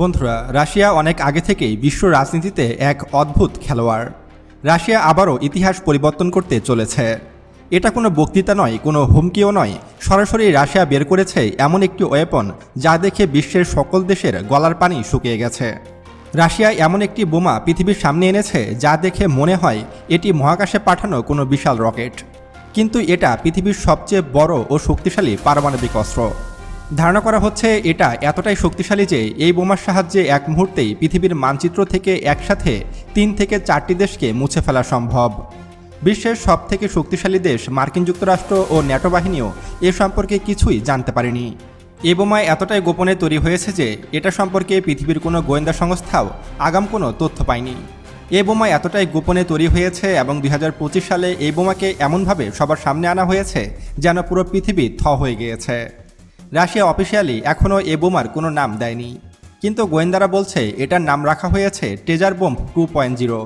বন্ধুরা, রাশিয়া অনেক আগে থেকেই বিশ্ব রাজনীতিতে এক অদ্ভুত খেলোয়াড়। রাশিয়া আবারও ইতিহাস পরিবর্তন করতে চলেছে। এটা কোনো বক্তৃতা নয়, কোনো হুমকিও নয়। সরাসরি রাশিয়া বের করেছে এমন একটি ওয়েপন যা দেখে বিশ্বের সকল দেশের গলার পানি শুকিয়ে গেছে। রাশিয়া এমন একটি বোমা পৃথিবীর সামনে এনেছে যা দেখে মনে হয় এটি মহাকাশে পাঠানো কোনো বিশাল রকেট। কিন্তু এটা পৃথিবীর সবচেয়ে বড় ও শক্তিশালী পারমাণবিক অস্ত্র। ধারণা করা হচ্ছে এটা এতটাই শক্তিশালী যে এই বোমার সাহায্যে এক মুহূর্তেই পৃথিবীর মানচিত্র থেকে একসাথে তিন থেকে চারটি দেশকে মুছে ফেলা সম্ভব। বিশ্বের সব থেকে শক্তিশালী দেশ মার্কিন যুক্তরাষ্ট্র ও ন্যাটো বাহিনীও এ সম্পর্কে কিছুই জানতে পারেনি। এ বোমা এতটাই গোপনে তৈরি হয়েছে যে এটা সম্পর্কে পৃথিবীর কোনো গোয়েন্দা সংস্থাও আগাম কোনো তথ্য পায়নি। এ বোমা এতটাই গোপনে তৈরি হয়েছে এবং দুই হাজার পঁচিশ সালে এই বোমাকে এমনভাবে সবার সামনে আনা হয়েছে যেন পুরো পৃথিবী থ হয়ে গিয়েছে। রাশিয়া অফিসিয়ালি এখনও এ বোমার কোনো নাম দেয়নি। কিন্তু গোয়েন্দারা বলছে এটার নাম রাখা হয়েছে taser bomb two point zero.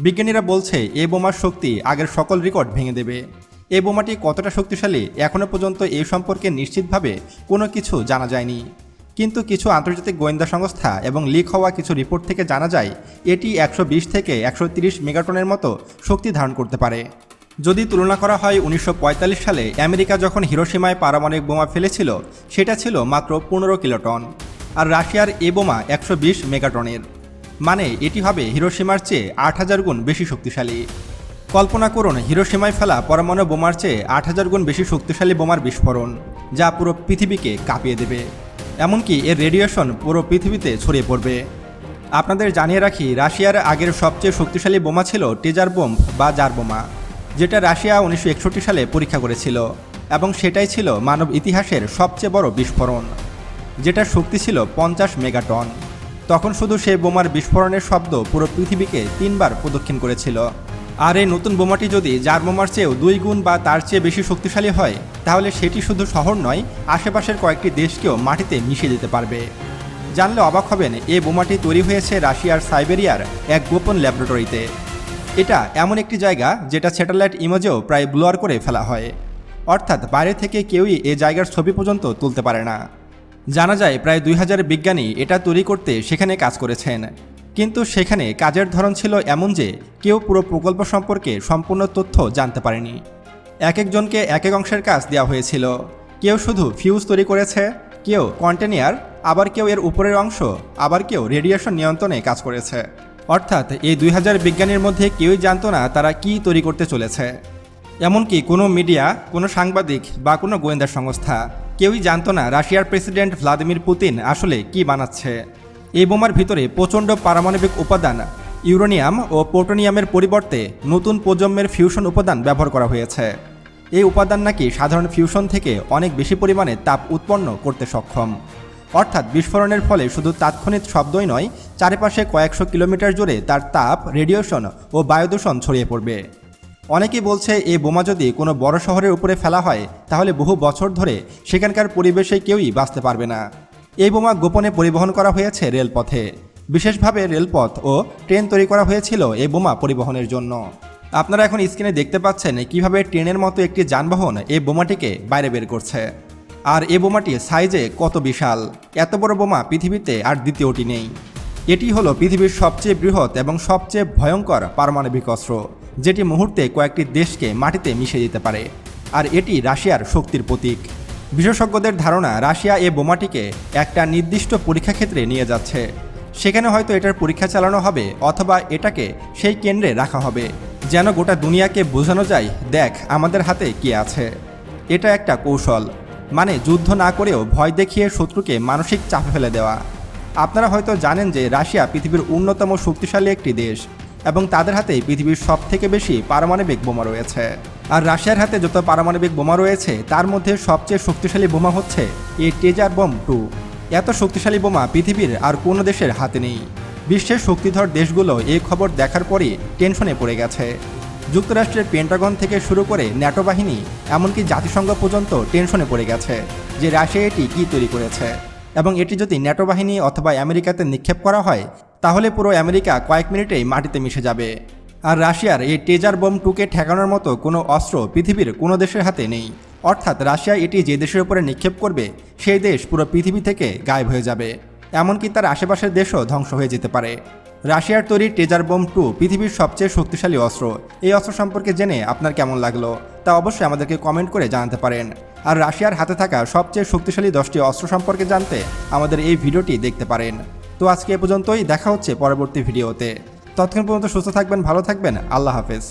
বিজ্ঞানীরা বলছে এ বোমার শক্তি আগের সকল রেকর্ড ভেঙে দেবে। এ বোমাটি কতটা শক্তিশালী এখনও পর্যন্ত এ সম্পর্কে নিশ্চিতভাবে কোনো কিছু জানা যায়নি। কিন্তু কিছু আন্তর্জাতিক গোয়েন্দা সংস্থা এবং লিক হওয়া কিছু রিপোর্ট থেকে জানা যায়, এটি একশো বিশ থেকে একশো মেগাটনের মতো শক্তি ধারণ করতে পারে। যদি তুলনা করা হয় উনিশশো পঁয়তাল্লিশ সালে, আমেরিকা যখন হিরোসীমায় পারমাণবিক বোমা ফেলেছিল, সেটা ছিল মাত্র পনেরো কিলোটন, আর রাশিয়ার এ বোমা একশো বিশ মেগাটনের। মানে এটি হবে হিরোসীমার চেয়ে আট হাজার গুণ বেশি শক্তিশালী। কল্পনা করুন হিরোসীমায় ফেলা পরমাণু বোমার চেয়ে আট হাজার গুণ বেশি শক্তিশালী বোমার বিস্ফোরণ, যা পুরো পৃথিবীকে কাঁপিয়ে দেবে। এমনকি এর রেডিয়েশন পুরো পৃথিবীতে ছড়িয়ে পড়বে। আপনাদের জানিয়ে রাখি, রাশিয়ার আগের সবচেয়ে শক্তিশালী বোমা ছিল টেজার বোম বা জার বোমা। যেটা রাশিয়া উনিশশো একষট্টি সালে পরীক্ষা করেছিল, এবং সেটাই ছিল মানব ইতিহাসের সবচেয়ে বড় বিস্ফোরণ যেটার শক্তি ছিল পঞ্চাশ মেগাটন। তখন শুধু সেই বোমার বিস্ফোরণের শব্দ পুরো পৃথিবীকে তিনবার প্রদক্ষিণ করেছিল। আর এই নতুন বোমাটি যদি যার বোমার চেয়েও দুই গুণ বা তার চেয়ে বেশি শক্তিশালী হয়, তাহলে সেটি শুধু শহর নয়, আশেপাশের কয়েকটি দেশকেও মাটিতে মিশিয়ে দিতে পারবে। জানলে অবাক হবেন, এই বোমাটি তৈরি হয়েছে রাশিয়ার সাইবেরিয়ার এক গোপন ল্যাবরেটরিতে। এটা এমন একটি জায়গা যেটা স্যাটেলাইট ইমেজেও প্রায় ব্লোয়ার করে ফেলা হয়। অর্থাৎ বাইরে থেকে কেউই এ জায়গার ছবি পর্যন্ত তুলতে পারে না। জানা যায় প্রায় দুই হাজার বিজ্ঞানী এটা তৈরি করতে সেখানে কাজ করেছেন। কিন্তু সেখানে কাজের ধরন ছিল এমন যে কেউ পুরো প্রকল্প সম্পর্কে সম্পূর্ণ তথ্য জানতে পারেনি। এক একজনকে এক এক অংশের কাজ দেওয়া হয়েছিল। কেউ শুধু ফিউজ তৈরি করেছে, কেউ কন্টেনিয়ার আবার কেউ এর উপরের অংশ, আবার কেউ রেডিয়েশন নিয়ন্ত্রণে কাজ করেছে। অর্থাৎ এই দুই হাজার বিজ্ঞানীর মধ্যে কেউই জানতো না তারা কি তৈরি করতে চলেছে। এমনকি কোনো মিডিয়া, কোনো সাংবাদিক বা কোনো গোয়েন্দা সংস্থা কেউই জানতো না রাশিয়ার প্রেসিডেন্ট ভ্লাদিমির পুতিন আসলে কি বানাচ্ছে। এই বোমার ভিতরে প্রচণ্ড পারমাণবিক উপাদান, ইউরেনিয়াম ও পোটোনিয়ামের পরিবর্তে নতুন প্রজন্মের ফিউশন উপাদান ব্যবহার করা হয়েছে। এই উপাদান নাকি সাধারণ ফিউশন থেকে অনেক বেশি পরিমাণে তাপ উৎপন্ন করতে সক্ষম। অর্থাৎ বিস্ফোরণের ফলে শুধু তাৎক্ষণিক শব্দই নয়, চারিপাশে কয়েকশো কিলোমিটার জুড়ে তার তাপ, রেডিয়েশন ও বায়ুদূষণ ছড়িয়ে পড়বে। অনেকেই বলছে এই বোমা যদি কোনো বড় শহরের উপরে ফেলা হয়, তাহলে বহু বছর ধরে সেখানকার পরিবেশে কেউই বাঁচতে পারবে না। এই বোমা গোপনে পরিবহন করা হয়েছে রেলপথে। বিশেষভাবে রেলপথ ও ট্রেন তৈরি করা হয়েছিল এই বোমা পরিবহনের জন্য। আপনারা এখন স্ক্রিনে দেখতে পাচ্ছেন কীভাবে ট্রেনের মতো একটি যানবাহন এই বোমাটিকে বাইরে বের করছে। আর এ বোমাটি সাইজে কত বিশাল? এত বড় বোমা পৃথিবীতে আর দ্বিতীয়টি নেই। এটি হলো পৃথিবীর সবচেয়ে বৃহৎ এবং সবচেয়ে ভয়ঙ্কর পারমাণবিক অস্ত্র, যেটি মুহূর্তে কয়েকটি দেশকে মাটিতে মিশে দিতে পারে। আর এটি রাশিয়ার শক্তির প্রতীক। বিশেষজ্ঞদের ধারণা, রাশিয়া এ বোমাটিকে একটা নির্দিষ্ট পরীক্ষা ক্ষেত্রে নিয়ে যাচ্ছে। সেখানে হয়তো এটার পরীক্ষা চালানো হবে অথবা এটাকে সেই কেন্দ্রে রাখা হবে। যেন গোটা দুনিয়াকে বোঝানো যায়, দেখ আমাদের হাতে কি আছে। এটা একটা কৌশল। মানে যুদ্ধ না করেও ভয় দেখিয়ে শত্রুকে মানসিক চাপে ফেলে দেওয়া। আপনারা হয়তো জানেন যে রাশিয়া পৃথিবীর অন্যতম শক্তিশালী একটি দেশ এবং তাদের হাতে পৃথিবীর সব থেকে বেশি পারমাণবিক বোমা রয়েছে। আর রাশিয়ার হাতে যত পারমাণবিক বোমা রয়েছে, তার মধ্যে সবচেয়ে শক্তিশালী বোমা হচ্ছে এই টেজার বোম টু। এত শক্তিশালী বোমা পৃথিবীর আর কোনো দেশের হাতে নেই। বিশ্বের শক্তিধর দেশগুলো এই খবর দেখার পরই টেনশনে পড়ে গেছে। যুক্তরাষ্ট্রের পেন্টাগন থেকে শুরু করে ন্যাটো বাহিনী, এমনকি জাতিসংঘ পর্যন্ত টেনশনে পড়ে গেছে যে রাশিয়া এটি কী তৈরি করেছে। এবং এটি যদি ন্যাটো বাহিনী অথবা আমেরিকাতে নিক্ষেপ করা হয়, তাহলে পুরো আমেরিকা কয়েক মিনিটেই মাটিতে মিশে যাবে। আর রাশিয়ার এই টেজার বোম টুকে ঠেকানোর মতো কোনো অস্ত্র পৃথিবীর কোনো দেশের হাতে নেই। অর্থাৎ রাশিয়া এটি যে দেশের উপরে নিক্ষেপ করবে, সেই দেশ পুরো পৃথিবী থেকে গায়েব হয়ে যাবে। এমনকি তার আশেপাশের দেশও ধ্বংস হয়ে যেতে পারে। রাশিয়ার তৈরি টেজার বোম টু পৃথিবীর সবচেয়ে শক্তিশালী অস্ত্র। এই অস্ত্র সম্পর্কে জেনে আপনার কেমন লাগল তা অবশ্যই আমাদেরকে কমেন্ট করে জানাতে পারেন। আর রাশিয়ার হাতে থাকা সবচেয়ে শক্তিশালী দশটি অস্ত্র সম্পর্কে জানতে আমাদের এই ভিডিওটি দেখতে পারেন। তো আজকে এ পর্যন্তই, দেখা হচ্ছে পরবর্তী ভিডিওতে। তৎক্ষণ পর্যন্ত সুস্থ থাকবেন, ভালো থাকবেন, আল্লাহ হাফেজ।